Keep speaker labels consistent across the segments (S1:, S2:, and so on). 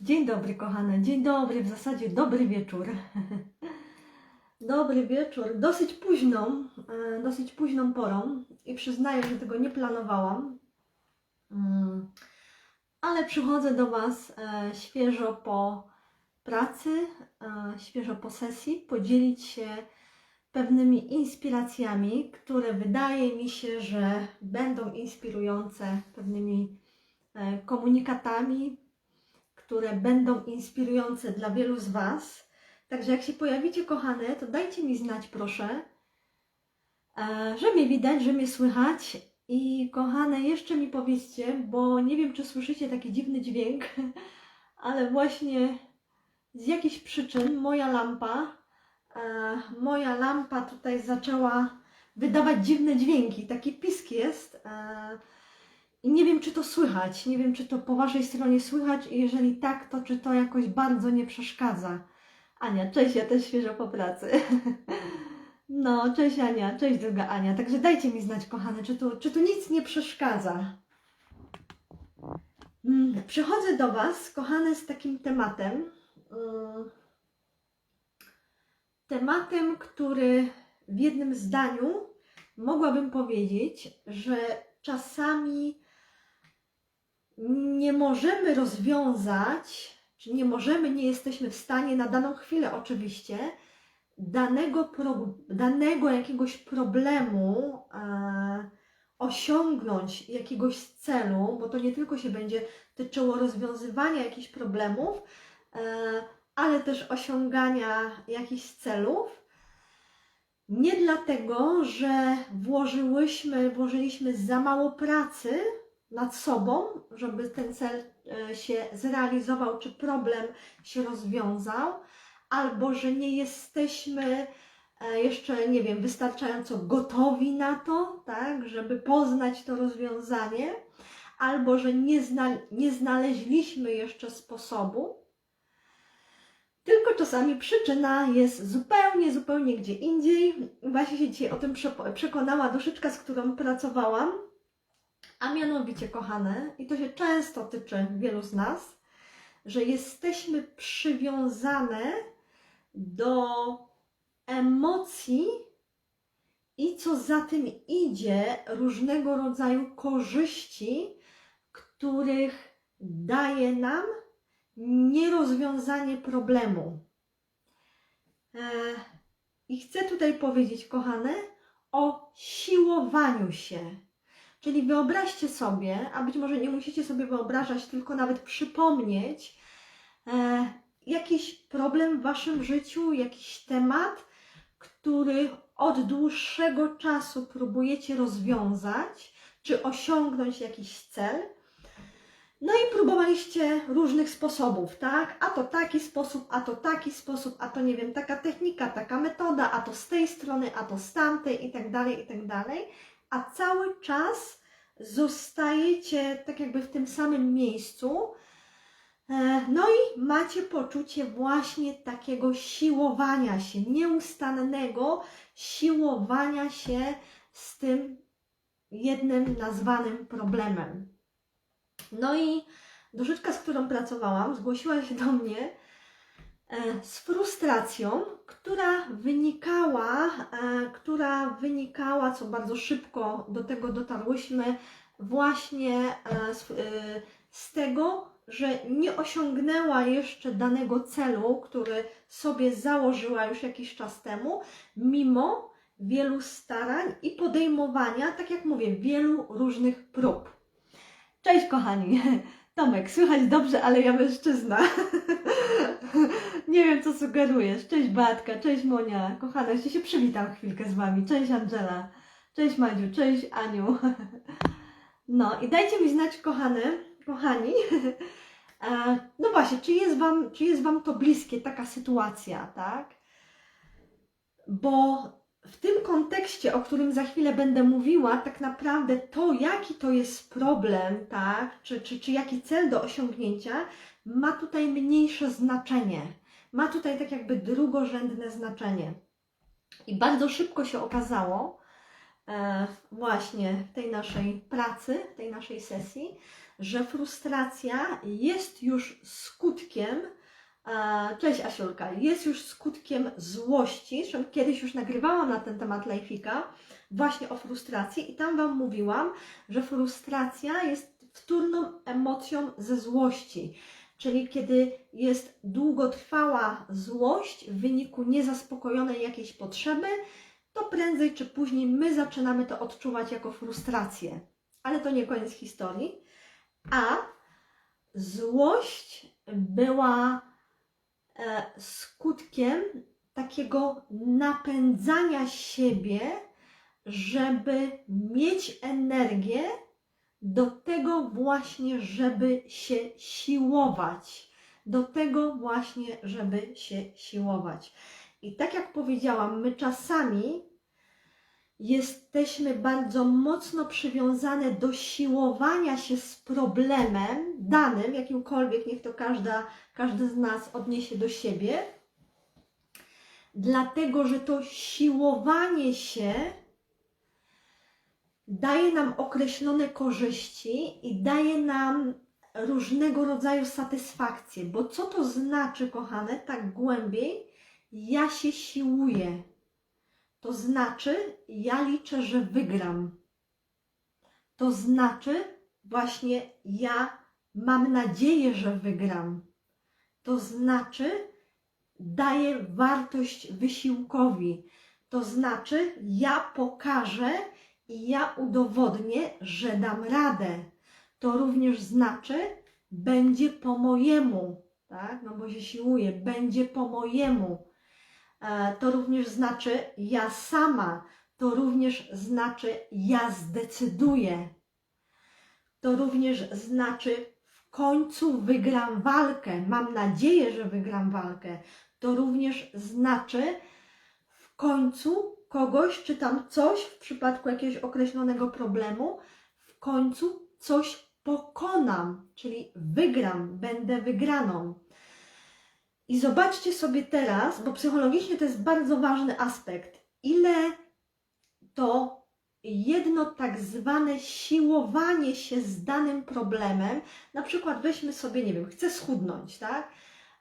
S1: Dzień dobry, kochane. Dzień dobry, w zasadzie dobry wieczór. Dobry wieczór. Dosyć późną, e, dosyć późną porą i przyznaję, że tego nie planowałam. Mm, Ale przychodzę do Was e, świeżo po pracy, e, świeżo po sesji, podzielić się pewnymi inspiracjami, które wydaje mi się, że będą inspirujące pewnymi komunikatami, które będą inspirujące dla wielu z Was. Także jak się pojawicie, kochane, to dajcie mi znać, proszę, e, że mnie widać, że mnie słychać. I kochane, jeszcze mi powiedzcie, bo nie wiem, czy słyszycie taki dziwny dźwięk, ale właśnie z jakichś przyczyn moja lampa, e, moja lampa tutaj zaczęła wydawać dziwne dźwięki. Taki pisk jest. I nie wiem, czy to słychać. Nie wiem, czy to po Waszej stronie słychać. I jeżeli tak, to czy to jakoś bardzo nie przeszkadza. Ania, cześć, ja też świeżo po pracy. No, cześć Ania, cześć druga Ania. Także dajcie mi znać, kochane, czy tu, czy tu nic nie przeszkadza. Mm, Przychodzę do Was, kochane, z takim tematem. Mm, Tematem, który w jednym zdaniu mogłabym powiedzieć, że czasami nie możemy rozwiązać, czy nie możemy, nie jesteśmy w stanie na daną chwilę oczywiście, danego, pro, danego jakiegoś problemu e, osiągnąć jakiegoś celu, bo to nie tylko się będzie tyczyło rozwiązywania jakichś problemów, e, ale też osiągania jakichś celów. Nie dlatego, że włożyłyśmy, włożyliśmy za mało pracy nad sobą, żeby ten cel e, się zrealizował, czy problem się rozwiązał, albo że nie jesteśmy e, jeszcze, nie wiem, wystarczająco gotowi na to, tak, żeby poznać to rozwiązanie, albo że nie, nie znaleźliśmy jeszcze sposobu. Tylko czasami przyczyna jest zupełnie, zupełnie gdzie indziej. Właśnie się dzisiaj o tym prze- przekonała duszyczka, z którą pracowałam. A mianowicie, kochane, i to się często tyczy wielu z nas, że jesteśmy przywiązane do emocji i co za tym idzie, różnego rodzaju korzyści, których daje nam nierozwiązanie problemu. E, I chcę tutaj powiedzieć, kochane, o siłowaniu się. Czyli wyobraźcie sobie, a być może nie musicie sobie wyobrażać, tylko nawet przypomnieć e, jakiś problem w waszym życiu, jakiś temat, który od dłuższego czasu próbujecie rozwiązać, czy osiągnąć jakiś cel. No i próbowaliście różnych sposobów, tak? A to taki sposób, a to taki sposób, a to nie wiem, taka technika, taka metoda, a to z tej strony, a to z tamtej i tak dalej, i tak dalej. A cały czas zostajecie tak jakby w tym samym miejscu. E, No i macie poczucie właśnie takiego siłowania się, nieustannego siłowania się z tym jednym nazwanym problemem. No i duszyczka, z którą pracowałam, zgłosiła się do mnie z frustracją, która wynikała, e, która wynikała, co bardzo szybko do tego dotarłyśmy, właśnie e, z, e, z tego, że nie osiągnęła jeszcze danego celu, który sobie założyła już jakiś czas temu, mimo wielu starań i podejmowania, tak jak mówię, wielu różnych prób. Cześć kochani. Tomek, słychać dobrze, ale ja mężczyzna. Nie wiem, co sugerujesz. Cześć Beatka, cześć Monia. Kochana, jeszcze się przywitam chwilkę z Wami. Cześć Angela. Cześć Madziu, cześć Aniu. No i dajcie mi znać, kochane, kochani. No właśnie, czy jest, wam, czy jest Wam to bliskie, taka sytuacja, tak? Bo w tym kontekście, o którym za chwilę będę mówiła, tak naprawdę to, jaki to jest problem, tak, czy, czy, czy jaki cel do osiągnięcia, ma tutaj mniejsze znaczenie. Ma tutaj tak jakby drugorzędne znaczenie. I bardzo szybko się okazało, e, właśnie w tej naszej pracy, w tej naszej sesji, że frustracja jest już skutkiem, cześć Asiulka, jest już skutkiem złości, kiedyś już nagrywałam na ten temat lajfika, właśnie o frustracji i tam Wam mówiłam, że frustracja jest wtórną emocją ze złości. Czyli kiedy jest długotrwała złość w wyniku niezaspokojonej jakiejś potrzeby, to prędzej czy później my zaczynamy to odczuwać jako frustrację. Ale to nie koniec historii. A złość była e, skutkiem takiego napędzania siebie, żeby mieć energię do tego właśnie, żeby się siłować. Do tego właśnie, żeby się siłować. I tak jak powiedziałam, my czasami jesteśmy bardzo mocno przywiązane do siłowania się z problemem danym, jakimkolwiek, niech to każda, każdy z nas odniesie do siebie, dlatego że to siłowanie się daje nam określone korzyści i daje nam różnego rodzaju satysfakcje. Bo co to znaczy, kochane, tak głębiej? Ja się siłuję. To znaczy, ja liczę, że wygram. To znaczy, właśnie ja mam nadzieję, że wygram. To znaczy, daję wartość wysiłkowi. To znaczy, ja pokażę, i ja udowodnię, że dam radę. To również znaczy, będzie po mojemu, tak? No bo się siłuje, będzie po mojemu. E, to również znaczy, ja sama. To również znaczy, ja zdecyduję. To również znaczy, w końcu wygram walkę. Mam nadzieję, że wygram walkę. To również znaczy, w końcu kogoś, czy tam coś w przypadku jakiegoś określonego problemu, w końcu coś pokonam, czyli wygram, będę wygraną. I zobaczcie sobie teraz, bo psychologicznie to jest bardzo ważny aspekt, ile to jedno tak zwane siłowanie się z danym problemem, na przykład weźmy sobie, nie wiem, chcę schudnąć, tak?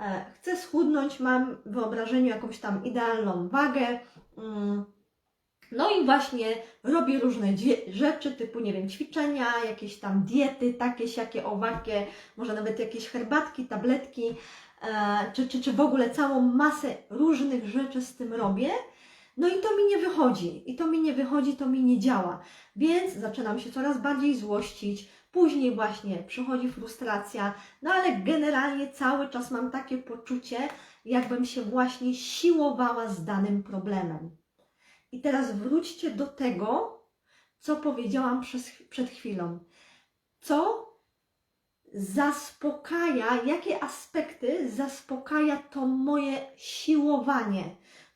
S1: E, chcę schudnąć, mam w wyobrażeniu jakąś tam idealną wagę, mm, no i właśnie robię różne rzeczy, typu, nie wiem, ćwiczenia, jakieś tam diety, takie, siakie, owakie, może nawet jakieś herbatki, tabletki, czy, czy, czy w ogóle całą masę różnych rzeczy z tym robię. No i to mi nie wychodzi, i to mi nie wychodzi, to mi nie działa. Więc zaczynam się coraz bardziej złościć, później właśnie przychodzi frustracja, no ale generalnie cały czas mam takie poczucie, jakbym się właśnie siłowała z danym problemem. I teraz wróćcie do tego, co powiedziałam przed chwilą. Co zaspokaja, jakie aspekty zaspokaja to moje siłowanie,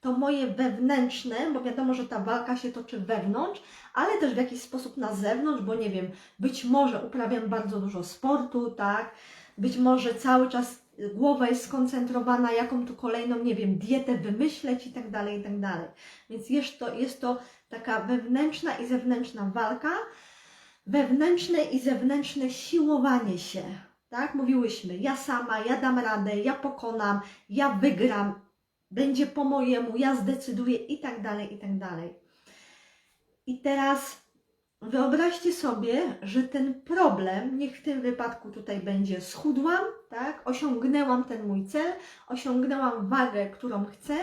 S1: to moje wewnętrzne, bo wiadomo, że ta walka się toczy wewnątrz, ale też w jakiś sposób na zewnątrz, bo nie wiem, być może uprawiam bardzo dużo sportu, tak, być może cały czas głowa jest skoncentrowana, jaką tu kolejną, nie wiem, dietę wymyśleć i tak dalej, i tak dalej. Więc jest to, jest to taka wewnętrzna i zewnętrzna walka, wewnętrzne i zewnętrzne siłowanie się. Tak, mówiłyśmy, ja sama, ja dam radę, ja pokonam, ja wygram, będzie po mojemu, ja zdecyduję i tak dalej, i tak dalej. I teraz Wyobraźcie sobie, że ten problem, niech w tym wypadku tutaj będzie schudłam, tak? Osiągnęłam ten mój cel, osiągnęłam wagę, którą chcę,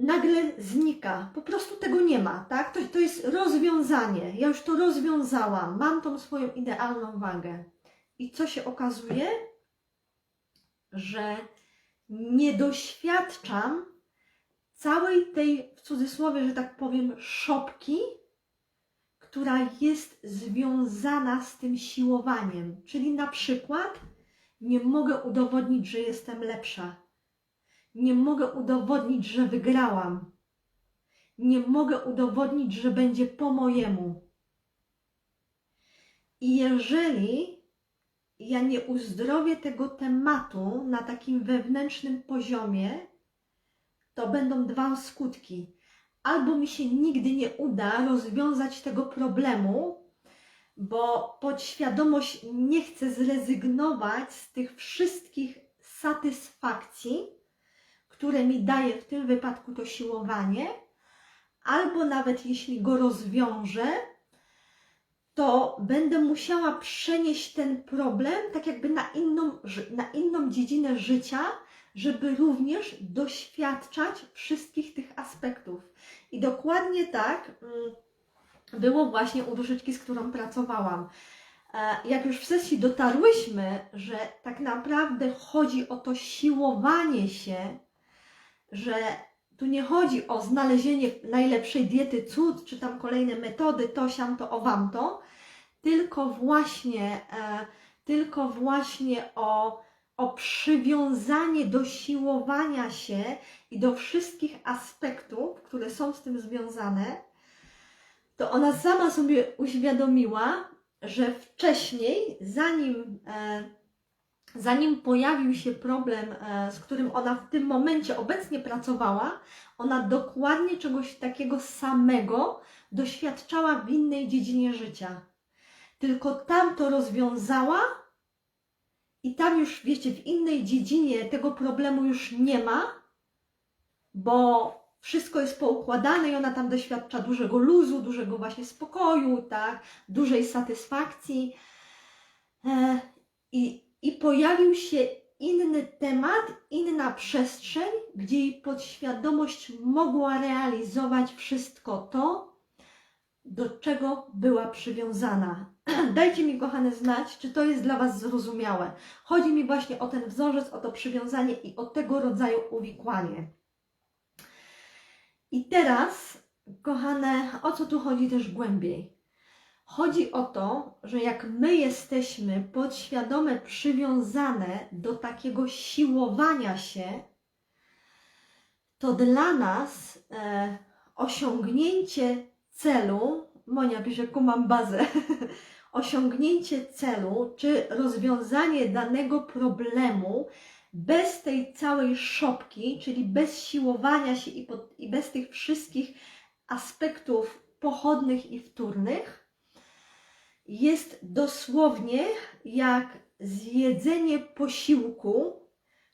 S1: nagle znika. Po prostu tego nie ma, tak? To, to jest rozwiązanie. Ja już to rozwiązałam, mam tą swoją idealną wagę. I co się okazuje? Że nie doświadczam całej tej, w cudzysłowie, że tak powiem, szopki, która jest związana z tym siłowaniem. Czyli na przykład nie mogę udowodnić, że jestem lepsza. Nie mogę udowodnić, że wygrałam. Nie mogę udowodnić, że będzie po mojemu. I jeżeli ja nie uzdrowię tego tematu na takim wewnętrznym poziomie, to będą dwa skutki albo mi się nigdy nie uda rozwiązać tego problemu, bo podświadomość nie chce zrezygnować z tych wszystkich satysfakcji, które mi daje w tym wypadku to siłowanie, albo nawet jeśli go rozwiążę, to będę musiała przenieść ten problem tak jakby na inną, na inną dziedzinę życia, żeby również doświadczać wszystkich tych aspektów. I dokładnie tak mm, było właśnie u duszyczki, z którą pracowałam. E, Jak już w sesji dotarłyśmy, że tak naprawdę chodzi o to siłowanie się, że tu nie chodzi o znalezienie najlepszej diety, cud, czy tam kolejne metody, to siam to, owam to, tylko właśnie, e, tylko właśnie o, o przywiązanie do siłowania się i do wszystkich aspektów, które są z tym związane, to ona sama sobie uświadomiła, że wcześniej, zanim, e, zanim pojawił się problem, e, z którym ona w tym momencie obecnie pracowała, ona dokładnie czegoś takiego samego doświadczała w innej dziedzinie życia. Tylko tam to rozwiązała i tam już, wiecie, w innej dziedzinie tego problemu już nie ma, bo wszystko jest poukładane i ona tam doświadcza dużego luzu, dużego właśnie spokoju, tak, dużej satysfakcji. E, i, I pojawił się inny temat, inna przestrzeń, gdzie jej podświadomość mogła realizować wszystko to, do czego była przywiązana. Dajcie mi, kochane, znać, czy to jest dla Was zrozumiałe. Chodzi mi właśnie o ten wzorzec, o to przywiązanie i o tego rodzaju uwikłanie. I teraz, kochane, o co tu chodzi też głębiej? Chodzi o to, że jak my jesteśmy podświadome przywiązane do takiego siłowania się, to dla nas e, osiągnięcie celu, Monia pisze, kumam bazę, osiągnięcie celu czy rozwiązanie danego problemu bez tej całej szopki, czyli bez siłowania się i, pod, i bez tych wszystkich aspektów pochodnych i wtórnych, jest dosłownie jak zjedzenie posiłku,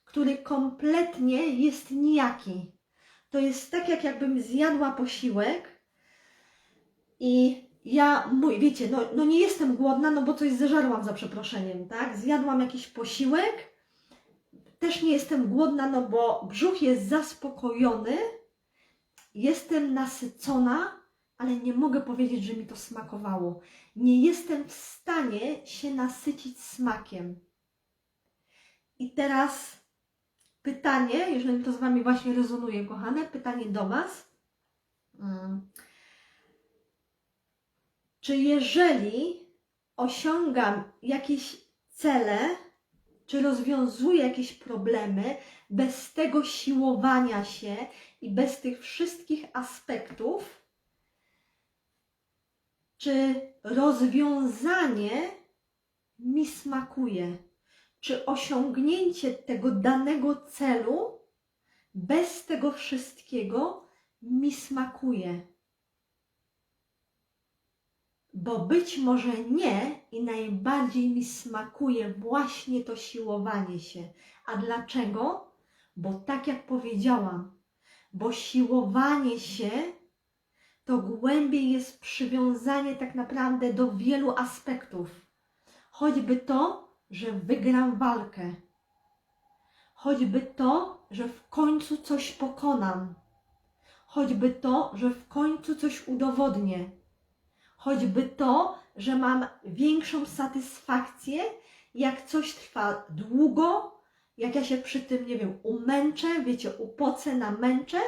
S1: który kompletnie jest nijaki. To jest tak, jak jakbym zjadła posiłek i ja, mój, wiecie, no, no nie jestem głodna, no bo coś zeżarłam za przeproszeniem, tak? Zjadłam jakiś posiłek, też nie jestem głodna, no bo brzuch jest zaspokojony, jestem nasycona, ale nie mogę powiedzieć, że mi to smakowało. Nie jestem w stanie się nasycić smakiem. I teraz pytanie, jeżeli to z Wami właśnie rezonuje, kochane, pytanie do Was. Mm. Czy jeżeli osiągam jakieś cele, czy rozwiązuję jakieś problemy bez tego siłowania się i bez tych wszystkich aspektów, czy rozwiązanie mi smakuje? Czy osiągnięcie tego danego celu bez tego wszystkiego mi smakuje? Bo być może nie i najbardziej mi smakuje właśnie to siłowanie się. A dlaczego? Bo tak jak powiedziałam, bo siłowanie się to głębiej jest przywiązanie tak naprawdę do wielu aspektów. Choćby to, że wygram walkę. Choćby to, że w końcu coś pokonam. Choćby to, że w końcu coś udowodnię. Choćby to, że mam większą satysfakcję, jak coś trwa długo, jak ja się przy tym, nie wiem, umęczę, wiecie, upocę, namęczę,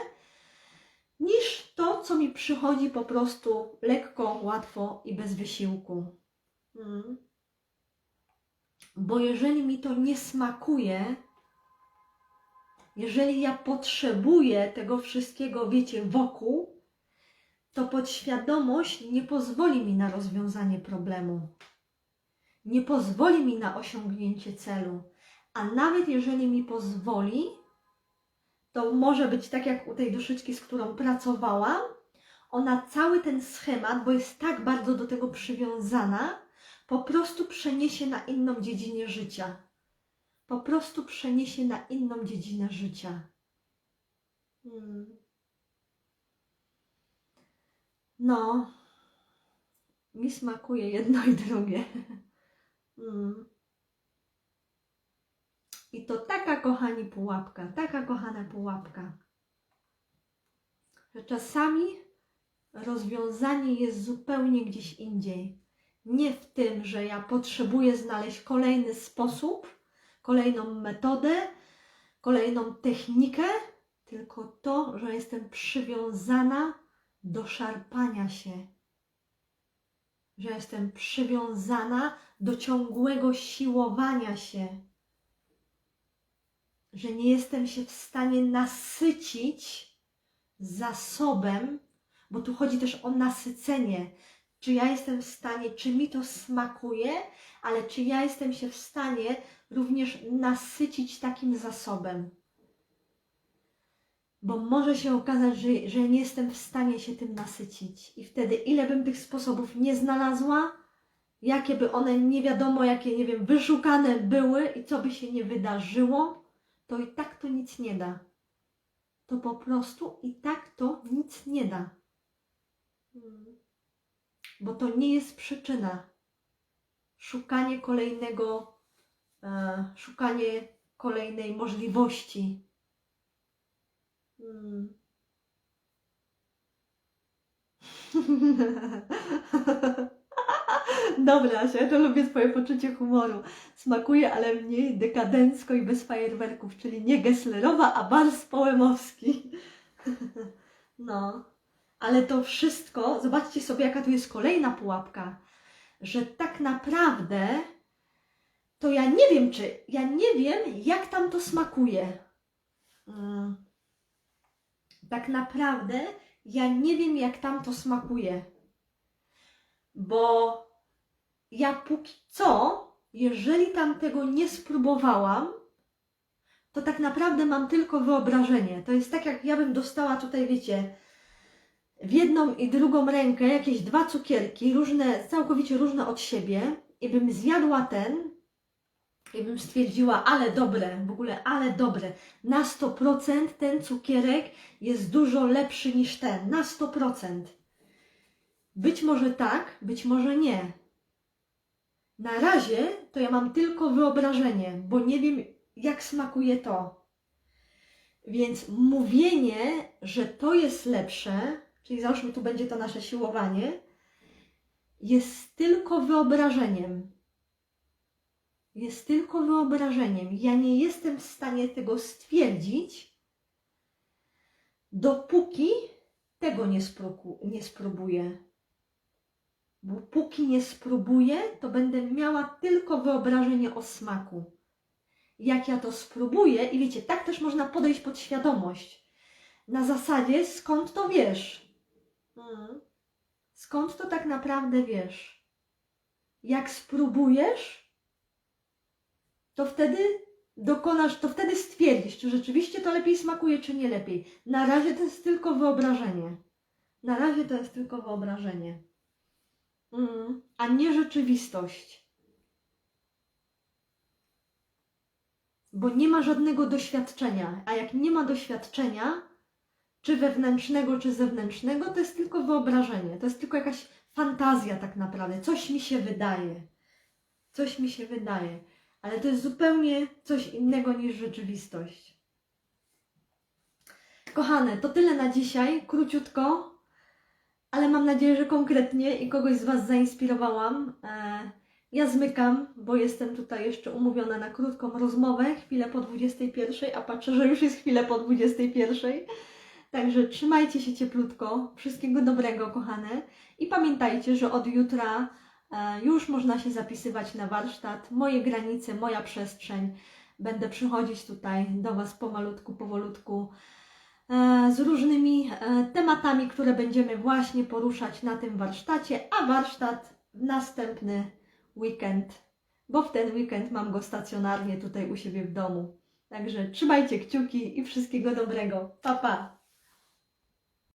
S1: niż to, co mi przychodzi po prostu lekko, łatwo i bez wysiłku. Mm. Bo jeżeli mi to nie smakuje, jeżeli ja potrzebuję tego wszystkiego, wiecie, wokół, to podświadomość nie pozwoli mi na rozwiązanie problemu. Nie pozwoli mi na osiągnięcie celu. A nawet jeżeli mi pozwoli, to może być tak jak u tej duszyczki, z którą pracowałam. Ona cały ten schemat, bo jest tak bardzo do tego przywiązana, po prostu przeniesie na inną dziedzinę życia. Po prostu przeniesie na inną dziedzinę życia. Hmm. No, mi smakuje jedno i drugie. Mm. I to taka, kochani, pułapka, taka kochana pułapka, że czasami rozwiązanie jest zupełnie gdzieś indziej. Nie w tym, że ja potrzebuję znaleźć kolejny sposób, kolejną metodę, kolejną technikę, tylko to, że jestem przywiązana do szarpania się, że jestem przywiązana do ciągłego siłowania się, że nie jestem się w stanie nasycić zasobem, bo tu chodzi też o nasycenie. Czy ja jestem w stanie, czy mi to smakuje, ale czy ja jestem się w stanie również nasycić takim zasobem? Bo może się okazać, że, że nie jestem w stanie się tym nasycić. I wtedy, ile bym tych sposobów nie znalazła, jakie by one nie wiadomo, jakie, nie wiem, wyszukane były i co by się nie wydarzyło, to i tak to nic nie da. To po prostu i tak to nic nie da. Bo to nie jest przyczyna. Szukanie kolejnego, e, szukanie kolejnej możliwości. Mm. Dobra, Asia, ja to lubię Twoje poczucie humoru. Smakuje, ale mniej dekadencko i bez fajerwerków, czyli nie Gesslerowa, a Bars Połemowski. No, ale to wszystko, zobaczcie sobie, jaka tu jest kolejna pułapka, że tak naprawdę to ja nie wiem, czy, ja nie wiem, jak tam to smakuje. Mm. Tak naprawdę ja nie wiem, jak tam to smakuje. Bo ja póki co, jeżeli tam tego nie spróbowałam, to tak naprawdę mam tylko wyobrażenie. To jest tak, jak ja bym dostała tutaj, wiecie, w jedną i drugą rękę jakieś dwa cukierki, różne, całkowicie różne od siebie, i bym zjadła ten, i bym stwierdziła, ale dobre, w ogóle, ale dobre. Na 100% ten cukierek jest dużo lepszy niż ten. Na 100%. Być może tak, być może nie. Na razie to ja mam tylko wyobrażenie, bo nie wiem, jak smakuje to. Więc mówienie, że to jest lepsze, czyli załóżmy, tu będzie to nasze siłowanie, jest tylko wyobrażeniem. Jest tylko wyobrażeniem. Ja nie jestem w stanie tego stwierdzić, dopóki tego nie, spróbu- nie spróbuję. Bo póki nie spróbuję, to będę miała tylko wyobrażenie o smaku. Jak ja to spróbuję, i wiecie, tak też można podejść pod świadomość. Na zasadzie, skąd to wiesz? Mm. Skąd to tak naprawdę wiesz? Jak spróbujesz, to wtedy dokonasz, to wtedy stwierdzisz, czy rzeczywiście to lepiej smakuje, czy nie lepiej. Na razie to jest tylko wyobrażenie. Na razie to jest tylko wyobrażenie. Mm, a nie rzeczywistość. Bo nie ma żadnego doświadczenia. A jak nie ma doświadczenia, czy wewnętrznego, czy zewnętrznego, to jest tylko wyobrażenie. To jest tylko jakaś fantazja, tak naprawdę. Coś mi się wydaje. Coś mi się wydaje. Ale to jest zupełnie coś innego niż rzeczywistość. Kochane, to tyle na dzisiaj. Króciutko, ale mam nadzieję, że konkretnie i kogoś z Was zainspirowałam. E, ja zmykam, bo jestem tutaj jeszcze umówiona na krótką rozmowę, chwilę po 21, a patrzę, że już jest chwilę po 21. Także trzymajcie się cieplutko, wszystkiego dobrego, kochane. I pamiętajcie, że od jutra e, już można się zapisywać na warsztat. Moje granice, moja przestrzeń. Będę przychodzić tutaj do Was pomalutku, powolutku z różnymi e, tematami, które będziemy właśnie poruszać na tym warsztacie, a warsztat w następny weekend, bo w ten weekend mam go stacjonarnie tutaj u siebie w domu. Także trzymajcie kciuki i wszystkiego dobrego. Pa, pa!